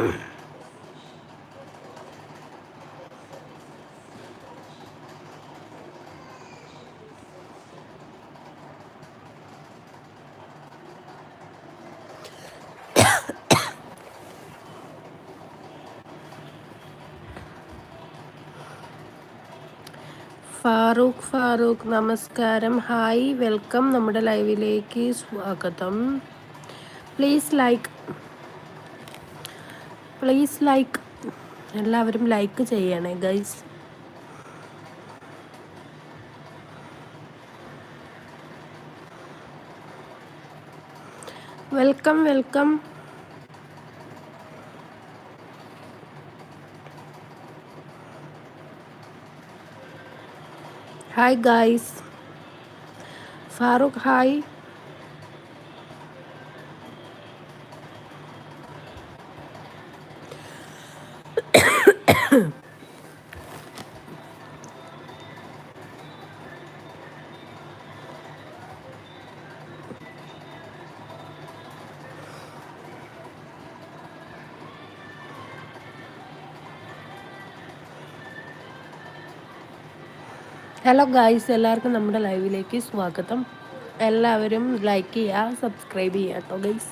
ഫാറൂഖ് ഫാറൂഖ് നമസ്കാരം. Hi welcome. നമ്മുടെ ലൈവിലേക്ക് സ്വാഗതം. പ്ലീസ് ലൈക്ക് പ്ലീസ് ലൈക്ക് എല്ലാവരും ലൈക്ക് ചെയ്യണേ guys welcome welcome hi guys Farooq hi hello guys എല്ലാവർക്കും നമ്മുടെ ലൈവിലേക്ക് സ്വാഗതം. എല്ലാവരും ലൈക്ക് ചെയ്യുക സബ്സ്ക്രൈബ് ചെയ്യുക കേട്ടോ ഗൈസ്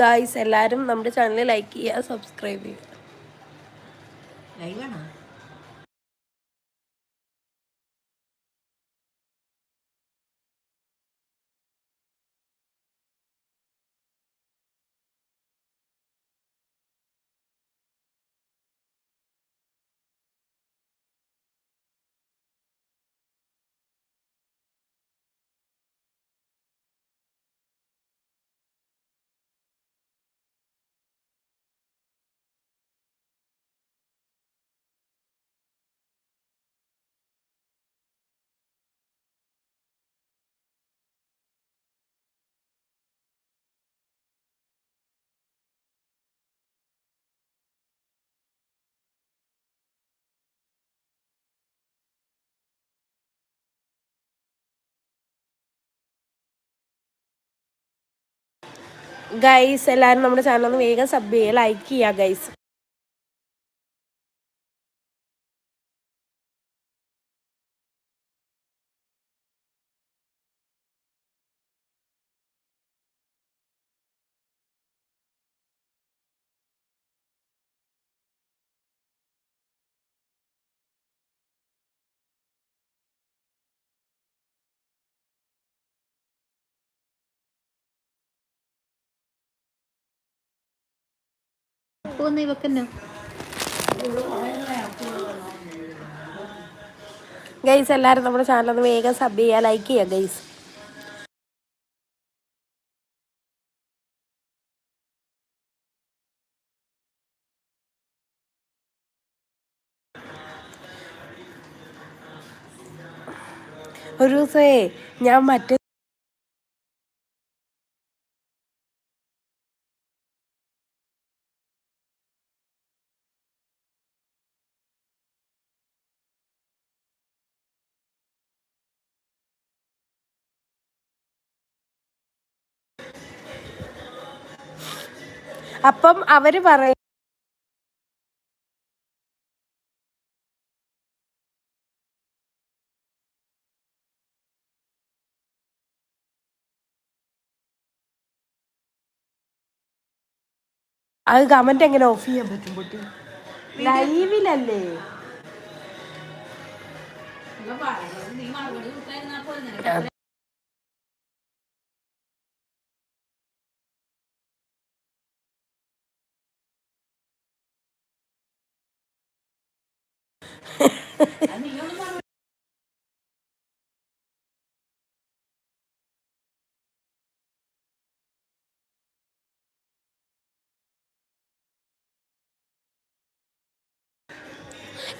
ഗായ്സ് എല്ലാവരും നമ്മുടെ ചാനൽ ലൈക്ക് ചെയ്യുക സബ്സ്ക്രൈബ് ചെയ്യുക. ലൈവാണോ ഗൈസ് എല്ലാവരും നമ്മുടെ ചാനൽ ഒന്ന് വേഗം സബ് ചെയ്യുക ലൈക്ക് ചെയ്യുക ഗൈസ് പോകുന്ന ഇവക്കന്നോ ഗൈസ് എല്ലാവരും നമ്മുടെ ചാനൽ ഒന്ന് വേഗം സബ് ചെയ്യുക ലൈക്ക് ചെയ്യുക ഗൈസ് ഒരു ദിവസമേ ഞാൻ മറ്റേ അപ്പം അവർ പറയും അത് കമന്റ് എങ്ങനെ ഓഫ് ചെയ്യാൻ പറ്റും പൊട്ടി? ലൈവിലല്ലേ?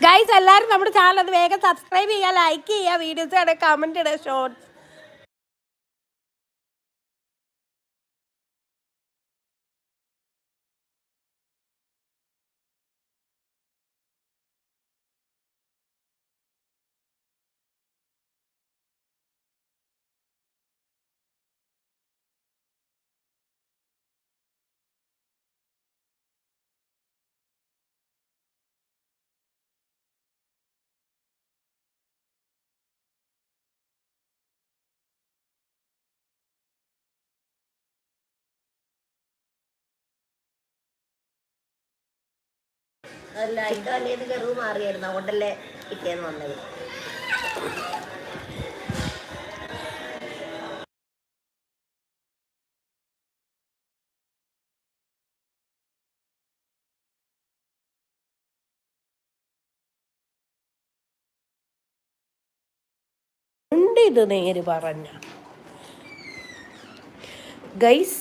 ഗൈസ് എല്ലാവരും നമ്മുടെ ചാനൽ അത് വേഗം സബ്സ്ക്രൈബ് ചെയ്യുക ലൈക്ക് ചെയ്യുക വീഡിയോസ് ഇടുക കമന്റ് ഇടുക ഷോർട്സ് അല്ല അതിന്റെ വല്ലേത് കെറു മാറിയായിരുന്നു. അതുകൊണ്ടല്ലേ പിറ്റേന്ന് വന്നത്. ഉണ്ട് ഇത് നേര് പറഞ്ഞ? Guys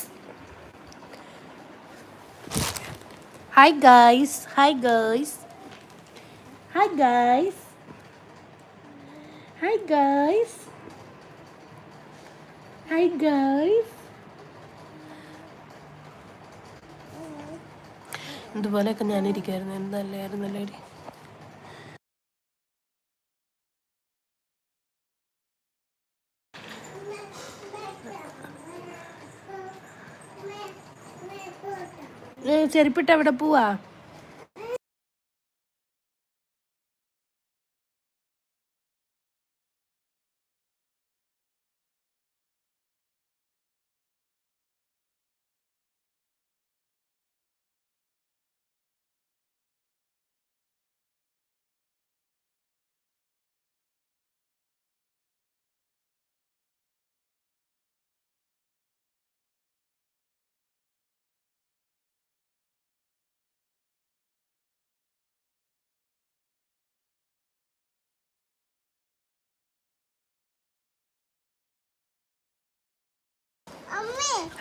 hi guys hi guys hi guys hi guys hi guys ഇതുപോലെയൊക്കെ ഞാനിരിക്കുമായിരുന്നു എന്തല്ലായിരുന്നു ചെരുപ്പിട്ട് അവിടെ പോവാ?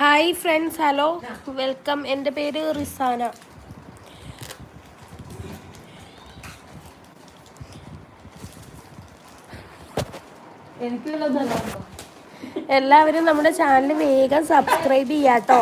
ഹായ് ഫ്രണ്ട്സ് ഹലോ വെൽക്കം എന്റെ പേര് റിസാന. എല്ലാവരും നമ്മുടെ ചാനൽ വേഗം സബ്സ്ക്രൈബ് ചെയ്യാട്ടോ.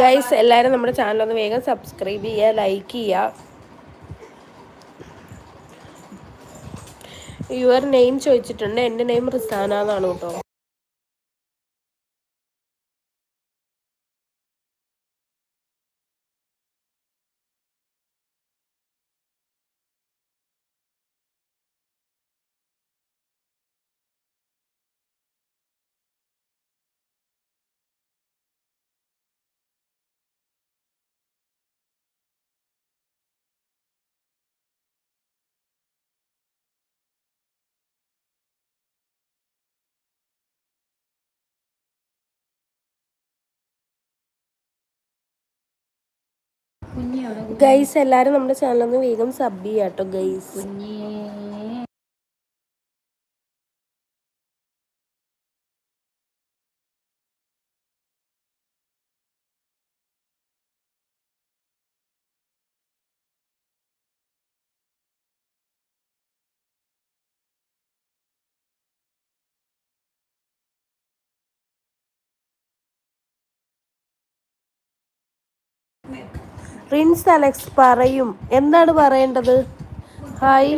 ഗൈസ് എല്ലാവരും നമ്മുടെ ചാനൽ ഒന്ന് വേഗം സബ്സ്ക്രൈബ് ചെയ്യുക ലൈക്ക് ചെയ്യുക. യുവർ നെയിം ചോദിച്ചിട്ടുണ്ട്. എന്റെ നെയിം റിസാന എന്നാണ് കേട്ടോ. ഗൈസ് എല്ലാവരും നമ്മുടെ ചാനലൊന്ന് വേഗം സബ് ചെയ്യാട്ടോ ഗൈസ്. പ്രിൻസ് അലക്സ് പറയും. എന്താണ് പറയേണ്ടത്? ഹായ്.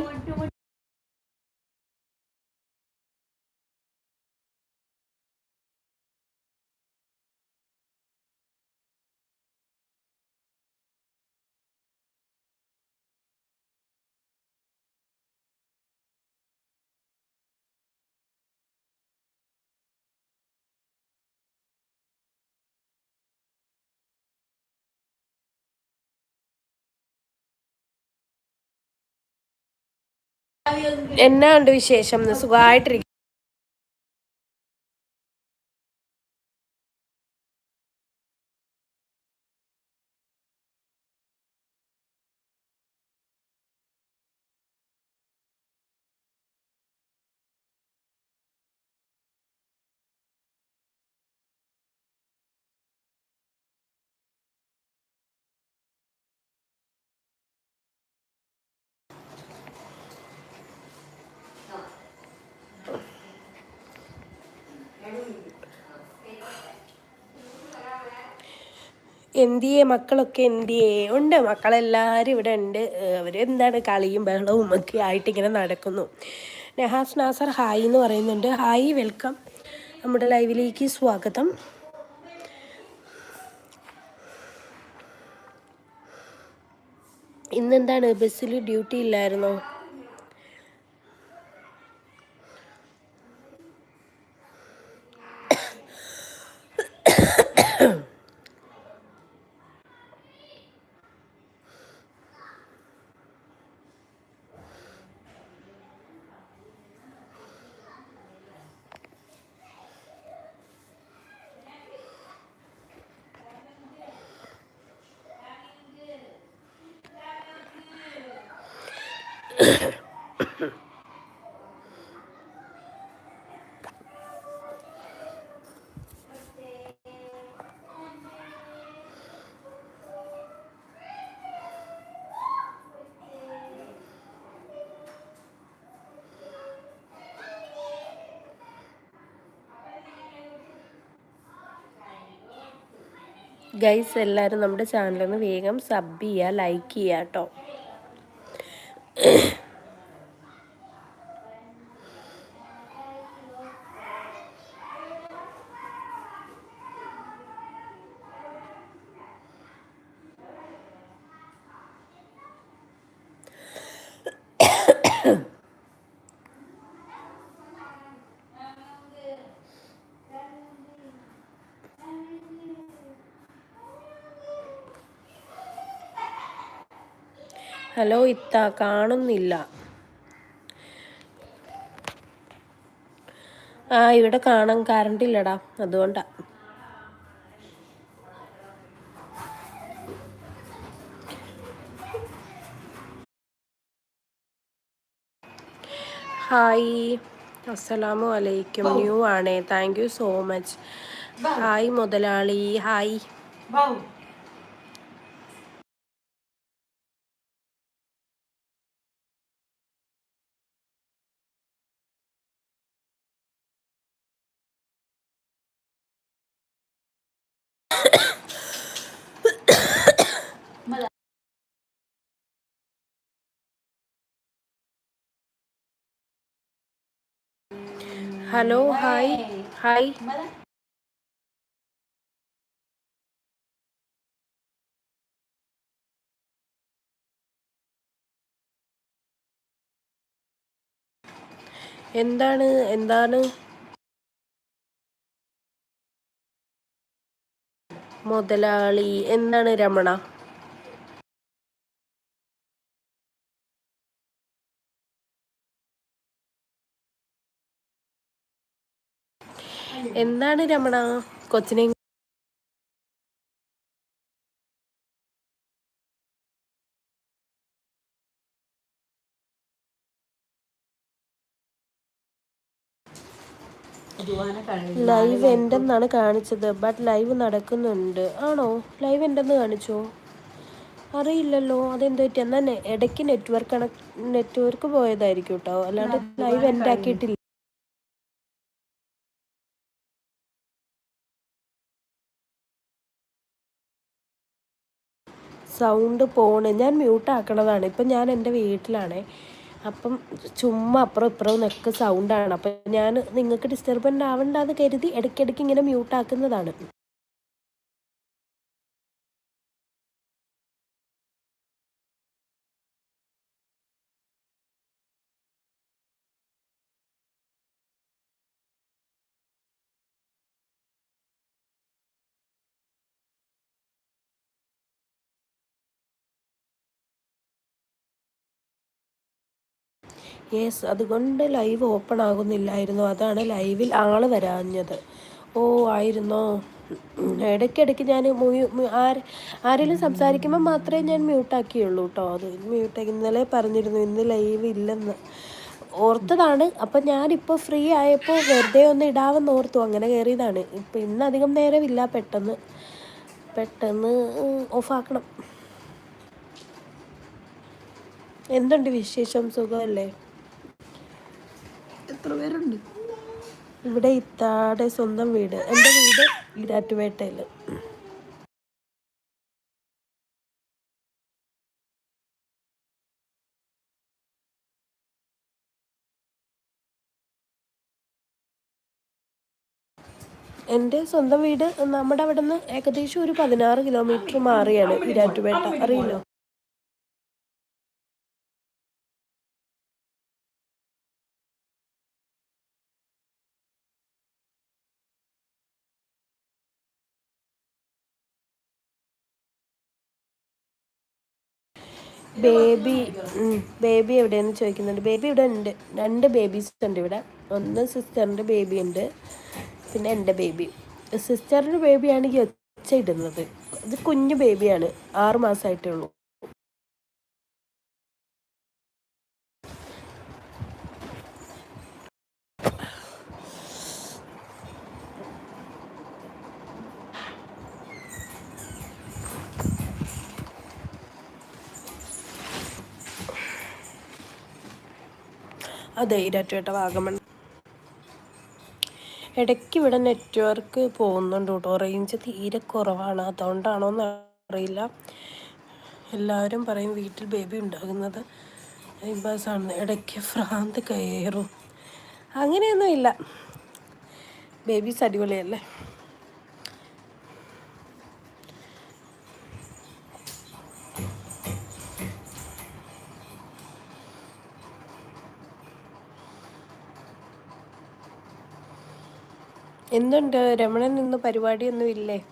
എന്നാ ഉണ്ട് വിശേഷം? സുഖമായിട്ടിരിക്കും എന്തിയെ? മക്കളൊക്കെ എന്തിയെ? ഉണ്ട്. മക്കളെല്ലാവരും ഇവിടെ ഉണ്ട്. അവർ എന്താണ് കളിയും ബഹളവും ഒക്കെ ആയിട്ട് ഇങ്ങനെ നടക്കുന്നു. നെഹാസ് നാസർ ഹായ് എന്ന് പറയുന്നുണ്ട്. Hi welcome. നമ്മുടെ ലൈവിലേക്ക് സ്വാഗതം. ഇന്നെന്താണ്? ബസ്സിൽ ഡ്യൂട്ടി ഇല്ലായിരുന്നോ? ഗൈസ് എല്ലാവരും നമ്മുടെ ചാനലൊന്ന് വേഗം സബ് ചെയ്യുക ലൈക്ക് ചെയ്യുക കേട്ടോ ഹലോ ഇത്ത കാണുന്നില്ല. ആ ഇവിടെ കാണാൻ കറണ്ട് ഇല്ലടാ അതുകൊണ്ടാ. ഹായ് അസ്സലാമു അലൈക്കും. ന്യൂ ആണേ thank you so much. Hi മുതലാളി ഹായ്. ഹലോ ഹായ് ഹായ് എന്താണ് എന്താണ് മുതലാളി എന്താണ് രമണ എന്താണ് രമണ? കൊച്ചിനെ ലൈവ് എന്തെന്നാണ് കാണിച്ചത്? ബട്ട് ലൈവ് നടക്കുന്നുണ്ട്. ആണോ? ലൈവ് എന്തെന്ന് കാണിച്ചോ? അറിയില്ലല്ലോ. അതെന്ത് പറ്റി? എന്നാ നെ- ഇടയ്ക്ക് നെറ്റ്വർക്ക് കണക്ട് നെറ്റ്വർക്ക് പോയതായിരിക്കും കേട്ടോ അല്ലാണ്ട് ലൈവ് എന്റെ ആക്കിയിട്ടില്ല. സൗണ്ട് പോണ്. ഞാൻ മ്യൂട്ടാക്കണതാണ് ഇപ്പം ഞാൻ എന്റെ വീട്ടിലാണേ. അപ്പം ചുമ്മാ അപ്പുറം ഇപ്പുറം നിൽക്ക് സൗണ്ടാണ് അപ്പം ഞാൻ നിങ്ങൾക്ക് ഡിസ്റ്റർബന്റ് ആവണ്ടെന്ന് കരുതി ഇടയ്ക്കിടയ്ക്ക് ഇങ്ങനെ മ്യൂട്ട് യെസ് അതുകൊണ്ട് ലൈവ് ഓപ്പൺ ആകുന്നില്ലായിരുന്നു. അതാണ് ലൈവിൽ ആൾ വരാഞ്ഞത്. ഓ ആയിരുന്നോ? ഇടയ്ക്കിടയ്ക്ക് ഞാൻ ആരെങ്കിലും സംസാരിക്കുമ്പോൾ മാത്രമേ ഞാൻ മ്യൂട്ടാക്കിയുള്ളൂ കേട്ടോ അത് മ്യൂട്ടാക്കി ഇന്നലെ പറഞ്ഞിരുന്നു ഇന്ന് ലൈവ് ഇല്ലെന്ന്. ഓർത്തതാണ്. അപ്പം ഞാനിപ്പോൾ ഫ്രീ ആയപ്പോൾ വെറുതെ ഒന്ന് ഇടാമെന്ന് ഓർത്തു. അങ്ങനെ കയറിയതാണ് ഇപ്പം ഇന്ന് അധികം നേരമില്ല. പെട്ടെന്ന് പെട്ടെന്ന് ഓഫാക്കണം എന്തുണ്ട് വിശേഷം? സുഖമല്ലേ? പേരുണ്ട്. ഇവിടെ ഇത്താടെ സ്വന്തം വീട്. എന്റെ വീട് ഈരാറ്റുപേട്ടയിൽ എന്റെ സ്വന്തം വീട് നമ്മുടെ അവിടെ നിന്ന് ഏകദേശം ഒരു പതിനാറ് കിലോമീറ്റർ മാറിയാണ് ഇരാറ്റുപേട്ട അറിയില്ലോ? ബേബി ബേബി എവിടെയെന്ന് ചോദിക്കുന്നുണ്ട്. ബേബി ഇവിടെ ഉണ്ട്. രണ്ട് ബേബീസ് ഉണ്ട് ഇവിടെ. ഒന്ന് സിസ്റ്ററിന്റെ ബേബി ഉണ്ട്. പിന്നെ എന്റെ ബേബി. സിസ്റ്ററിന്റെ ബേബിയാണ് ഈ ഒച്ച ഇടുന്നത്. അത് കുഞ്ഞു ബേബിയാണ്. ആറ് മാസമായിട്ടേ ഉള്ളൂ. അതെ ഇരാറ്റുപേട്ട വാഗമൺ ഇടയ്ക്ക് ഇവിടെ നെറ്റ്വർക്ക് പോകുന്നുണ്ട് കേട്ടോ. റേഞ്ച് തീരെ കുറവാണ്. അതുകൊണ്ടാണോ എന്ന് അറിയില്ല. എല്ലാവരും പറയും വീട്ടിൽ ബേബി ഉണ്ടാകുന്നത് ബസ്സാണ് ഇടയ്ക്ക് ഭ്രാന്ത് കയറും. അങ്ങനെയൊന്നും ഇല്ല ബേബീസ് അടിപൊളിയല്ലേ? എന്തുണ്ട്? രമണൻ ഇന്ന് പരിപാടിയൊന്നും ഇല്ലേ?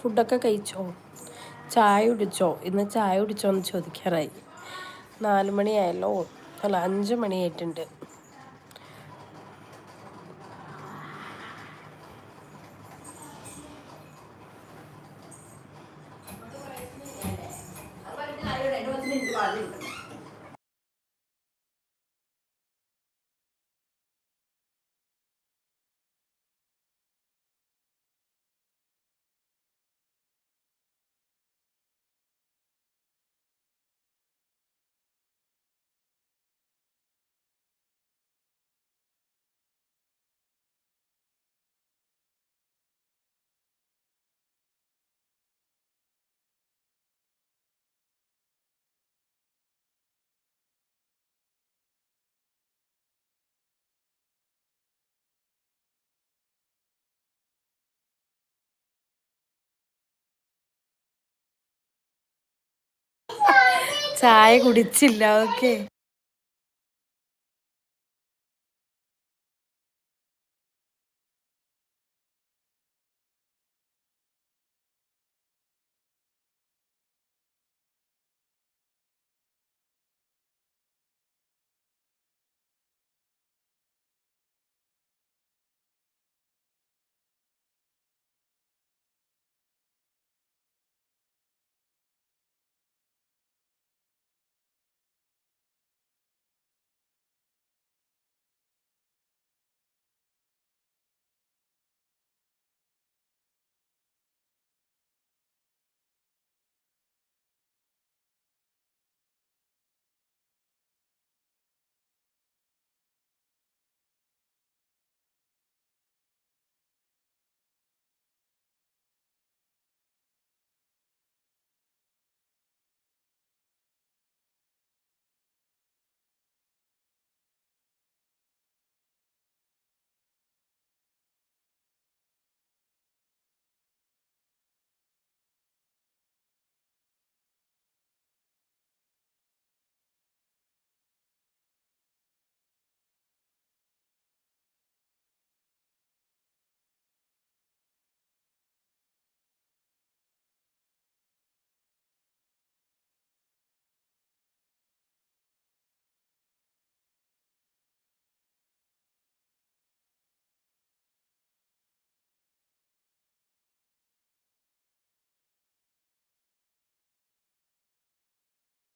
ഫുഡൊക്കെ കഴിച്ചോ? ചായ കുടിച്ചോ? ഇന്ന് ചായ കുടിച്ചോ എന്ന് ചോദിക്കാറായി. നാല് മണിയായല്ലോ. അല്ല അഞ്ച് മണിയായിട്ടുണ്ട്. ചായ കുടിച്ചില്ല ഓക്കെ